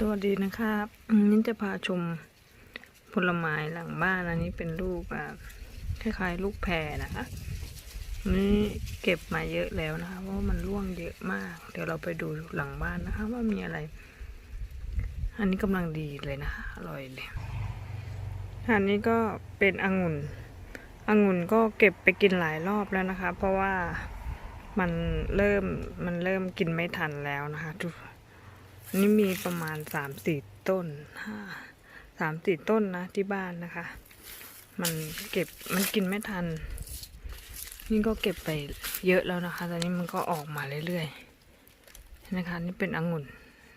สวัสดีนะครับนี่จะพาชมผลไม้หลังบ้านอันนี้เป็นลูกแบบคล้ายๆ ลูกแพรนะคะนี่เก็บมาเยอะแล้วนะคะเพราะมันร่วงเยอะมาก เดี๋ยวเราไปดูหลังบ้านนะคะ ว่ามีอะไร อันนี้กำลังดีเลยนะคะอร่อยเลยอันนี้ก็เป็นองุ่นองุ่นก็เก็บไปกินหลายรอบแล้วนะคะ เพราะว่ามันเริ่มมันเริ่มกินไม่ทันแล้วนะคะทุก นนี้มีประมาณสามสี่ต้นห้าสามสี่ต้นนะที่บ้านนะคะ มันเก็บมันกินไม่ทัน นี่ก็เก็บไปเยอะแล้วนะคะ ตอนนี้มันก็ออกมาเรื่อยๆนะคะ นี่เป็นองุ่น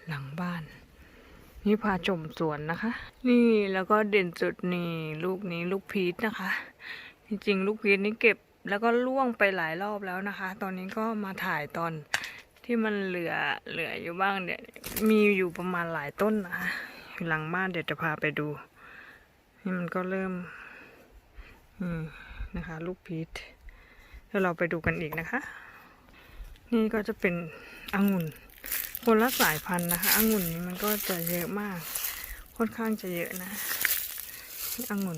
หลังบ้าน นี่พาชมสวนนะคะ นี่แล้วก็เด่นสุดนี่ลูกนี้ลูกพีชนะคะ จริงๆ ลูกพีชนี่เก็บแล้วก็ล่วงไปหลายรอบแล้วนะคะ ตอนนี้ก็มาถ่ายตอน ที่มันเหลือเหลืออยู่บ้างเดี๋ยมีอยู่ประมาณหลายต้นนะอยู่หลังบ้านเดี๋ยวจะพาไปดู นี่มันก็เริ่มอืมนะคะ ลูกพีชแล้วเราไปดูกันอีกนะคะ นี่ก็จะเป็นองุ่นคนละสายพันธุ์นะคะองุ่นนี้มันก็จะเยอะมาก ค่อนข้างจะเยอะนะนี่องุ่น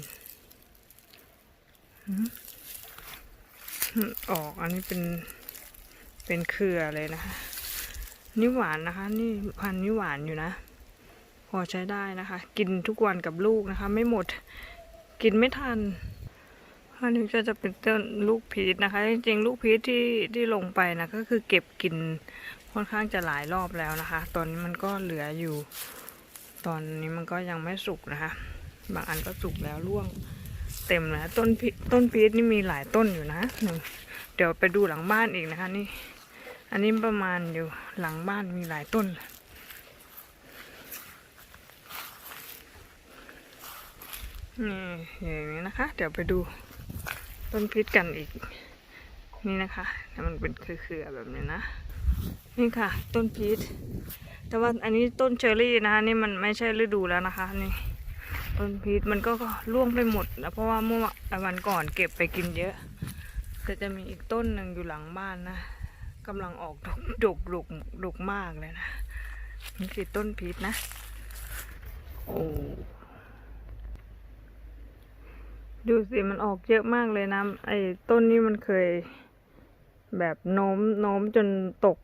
ออกอันนี้เป็น เป็นเครือเลยนะคะนี่หวานนะคะ นี่พันธุ์นี่หวานอยู่นะ พอใช้ได้นะคะ กินทุกวันกับลูกนะคะ ไม่หมดกินไม่ทันอันนี้ก็จะเป็นต้นลูกพีชนะคะ จริงๆ ลูกพีชที่ที่ลงไปนะก็คือเก็บกินค่อนข้างจะหลายรอบแล้วนะคะ ตอนนี้มันก็เหลืออยู่ ตอนนี้มันก็ยังไม่สุกนะคะ บางอันก็สุกแล้วร่วงเต็มแล้วต้นพีต้นพีชนี่มีหลายต้นอยู่นะหนึ่งเดี๋ยวไปดูหลังบ้านอีกนะคะนี่ อันนี้ประมาณอยู่หลังบ้านมีหลายต้น นี่อย่างนี้นะคะ เดี๋ยวไปดูต้นพิษกันอีก นี่นะคะแต่มันเป็นเครือๆแบบนี้นะ นี่ค่ะ ต้นพิษแต่ว่าอันนี้ต้นเชอร์รี่นะคะนี่มันไม่ใช่ฤดูแล้วนะคะ นี่ต้นพริษมันก็ร่วงไปหมดแล้วเพราะว่าเมื่อวันก่อนเก็บไปกินเยอะ แต่จะมีอีกต้นหนึ่งอยู่หลังบ้านนะ กำลังออกดกดกดกดกมากเลยนะ นี่คือต้นพีชนะ โอ้ดูสิมันออกเยอะมากเลยนะไอ้ต้นนี้มันเคย แบบโน้มโน้มจนตก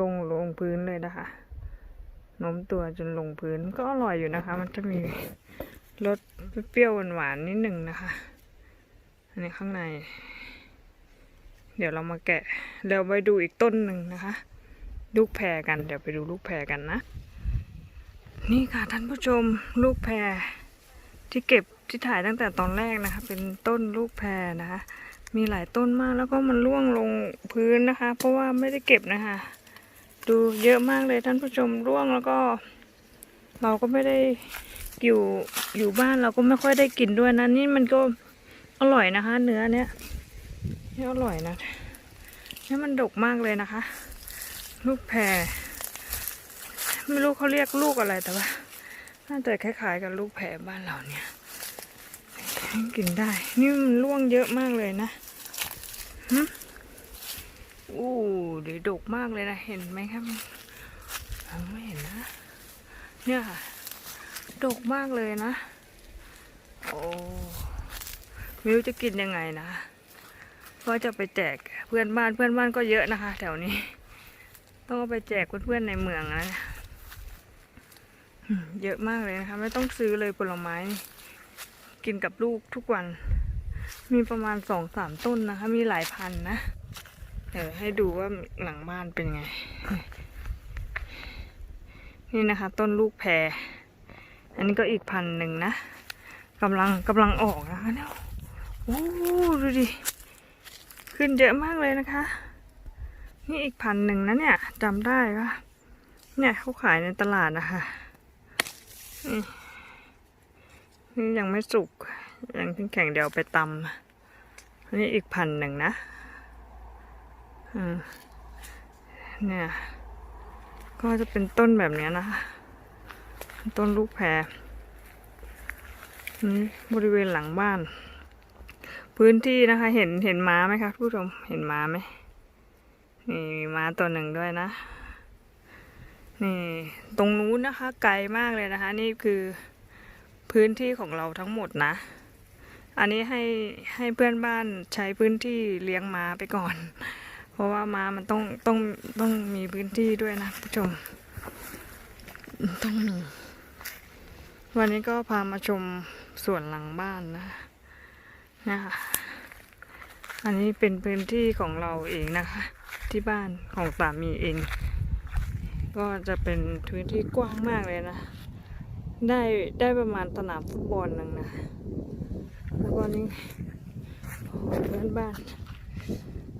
ลงลงพื้นเลยนะคะโน้มตัวจนลงพื้นก็อร่อยอยู่นะคะ มันจะมีรสเปรี้ยวหวานๆนิดหนึ่งนะคะ อันนี้ข้างใน ดี๋ยวเรามาแกะเดี๋ยวไปดูอีกต้นหนึ่งนะคะ ลูกแพรกัน เดี๋ยวไปดูลูกแพรกันนะ นี่ค่ะท่านผู้ชมลูกแพรที่เก็บที่ถ่ายตั้งแต่ตอนแรกนะคะ เป็นต้นลูกแพรนะคะ มีหลายต้นมากแล้วก็มันร่วงลงพื้นนะคะ เพราะว่าไม่ได้เก็บนะคะ ดูเยอะมากเลยท่านผู้ชมร่วงแล้วก็ เราก็ไม่ได้อยู่อยู่บ้านเราก็ไม่ค่อยได้กินด้วยนะนี่มันก็อร่อยนะคะ เนื้อเนี้ย นี่อร่อยนะนี่มันดกมากเลยนะคะ ลูกแพรไม่รู้เขาเรียกลูกอะไรแต่ว่าน่าจะคล้ายๆกับลูกแพรบ้านเราเนี่ยกินได้ นี่มันร่วงเยอะมากเลยนะหึอู้เดี๋ยวดกมากเลยนะ เห็นไหมครับไม่เห็นนะ เนี่ยค่ะ ดกมากเลยนะ โอ้ไม่รู้จะกินยังไงนะ ก็จะไปแจกเพื่อนบ้านเพื่อนบ้านก็เยอะนะคะ แถวนี้ ต้องเอาไปแจกเพื่อนๆในเมืองนะเยอะมากเลยนะคะ ไม่ต้องซื้อเลยผลไม้ กินกับลูกทุกวัน มีประมาณสองสามต้นนะคะ มีหลายพันนะเดี๋ยวให้ดูว่าหลังบ้านเป็นไง นี่นะคะ ต้นลูกแพร อันนี้ก็อีกพันหนึ่งนะกำลังกำลังออกนะคะเนี่ยโอ้ดูดิ ขึ้นเยอะมากเลยนะคะ นี่อีกพันหนึ่งนะเนี่ยจำได้ว่าเนี่ยเขาขายในตลาดนะคะนี่ยังไม่สุก ยังแข็งเดี๋ยวไปตำอันนี้อีกพันหนึ่งนะอืมเนี่ย ก็จะเป็นต้นแบบนี้นะคะต้นลูกแพรนี่บริเวณหลังบ้าน พื้นที่นะคะ เห็นเห็นม้าไหมคะผู้ชมเห็นม้าไหมนี่มีม้าตัวหนึ่งด้วยนะ นี่ ตรงนู้นนะคะ ไกลมากเลยนะคะ นี่คือพื้นที่ของเราทั้งหมดนะ อันนี้ให้ให้เพื่อนบ้านใช้พื้นที่เลี้ยงม้าไปก่อน เพราะว่าม้ามันต้องต้องต้องมีพื้นที่ด้วยนะผู้ชม ต้องมีวันนี้ก็พามาชมสวนหลังบ้านนะ นะคะ อันนี้เป็นพื้นที่ของเราเองนะคะ ที่บ้านของสามีเอง ก็จะเป็นพื้นที่กว้างมากเลยนะ ได้ได้ประมาณสนามฟุตบอลหนึ่งนะ แล้วก็นี่เพื่อนบ้าน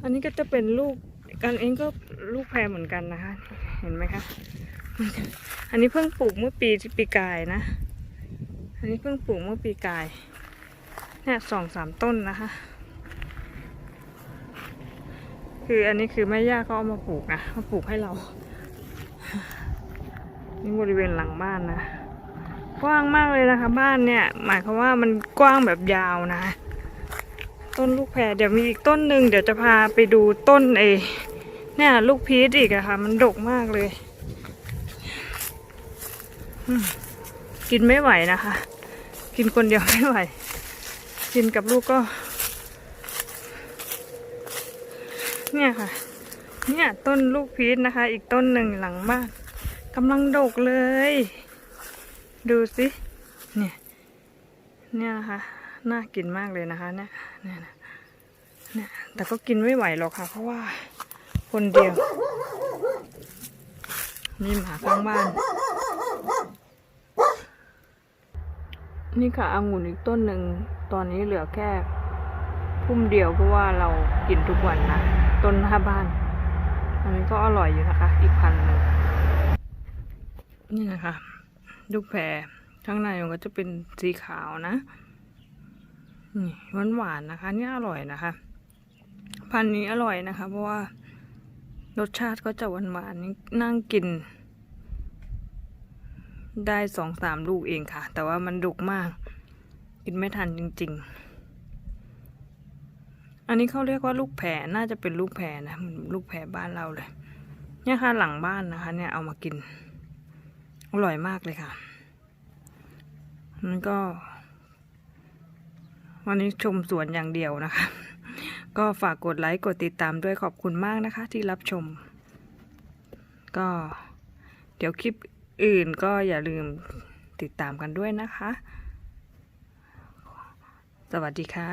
อันนี้ก็จะเป็นลูกกันเองก็ลูกแพรเหมือนกันนะคะ เห็นไหมคะ อันนี้เพิ่งปลูกเมื่อปีปีกายนะ อันนี้เพิ่งปลูกเมื่อปีกาย เนี่ยสองสามต้นนะคะ คืออันนี้คือแม่ย่าเขาเอามาปลูกนะมาปลูกให้เรา นี่บริเวณหลังบ้านนะ กว้างมากเลยนะคะ บ้านเนี่ย หมายความว่ามันกว้างแบบยาวนะ ต้นลูกแพรเดี๋ยวมีอีกต้นหนึ่งเดี๋ยวจะพาไปดูต้นเอเนี่ยลูกพีชอีกอะค่ะ มันดกมากเลยกินไม่ไหวนะคะ กินคนเดียวไม่ไหว กินกับลูกก็ เนี่ยค่ะ เนี่ยต้นลูกพีชนะคะ อีกต้นหนึ่งหลังบ้านกำลังดกเลย ดูสิเนี่ยเนี่ยนะคะน่ากินมากเลยนะคะ เนี่ยเนี่ยเนี่ยแต่ก็กินไม่ไหวหรอกค่ะ เพราะว่าคนเดียวมีหมาข้างบ้าน นี่ค่ะองุ่นอีกต้นหนึ่ง ตอนนี้เหลือแค่พุ่มเดียวเพราะว่าเรากินทุกวันนะ ต้นหน้าบ้าน อันนี้ก็อร่อยอยู่นะคะ อีกพันหนึ่งนี่นะคะลูกแพรข้างในมันก็จะเป็นสีขาวนะนี่หวานหวานๆนะคะ นี่อร่อยนะคะ พันนี้อร่อยนะคะ เพราะว่ารสชาติก็จะหวานหวานๆนี่นั่งกิน ได้สองสามลูกเองค่ะ แต่ว่ามันดุกมาก กินไม่ทันจริง ๆ อันนี้เขาเรียกว่าลูกแพรน่าจะเป็นลูกแพรนะเหมือนลูกแพรบ้านเราเลย เนี่ยค่ะหลังบ้านนะคะ เนี่ยเอามากิน อร่อยมากเลยค่ะมันก็ วันนี้ชมสวนอย่างเดียวนะคะ ก็ฝากกดไลค์กดติดตามด้วยขอบคุณมากนะคะ ที่รับชม ก็ เดี๋ยวคลิปอื่นก็อย่าลืมติดตามกันด้วยนะคะ สวัสดีค่ะ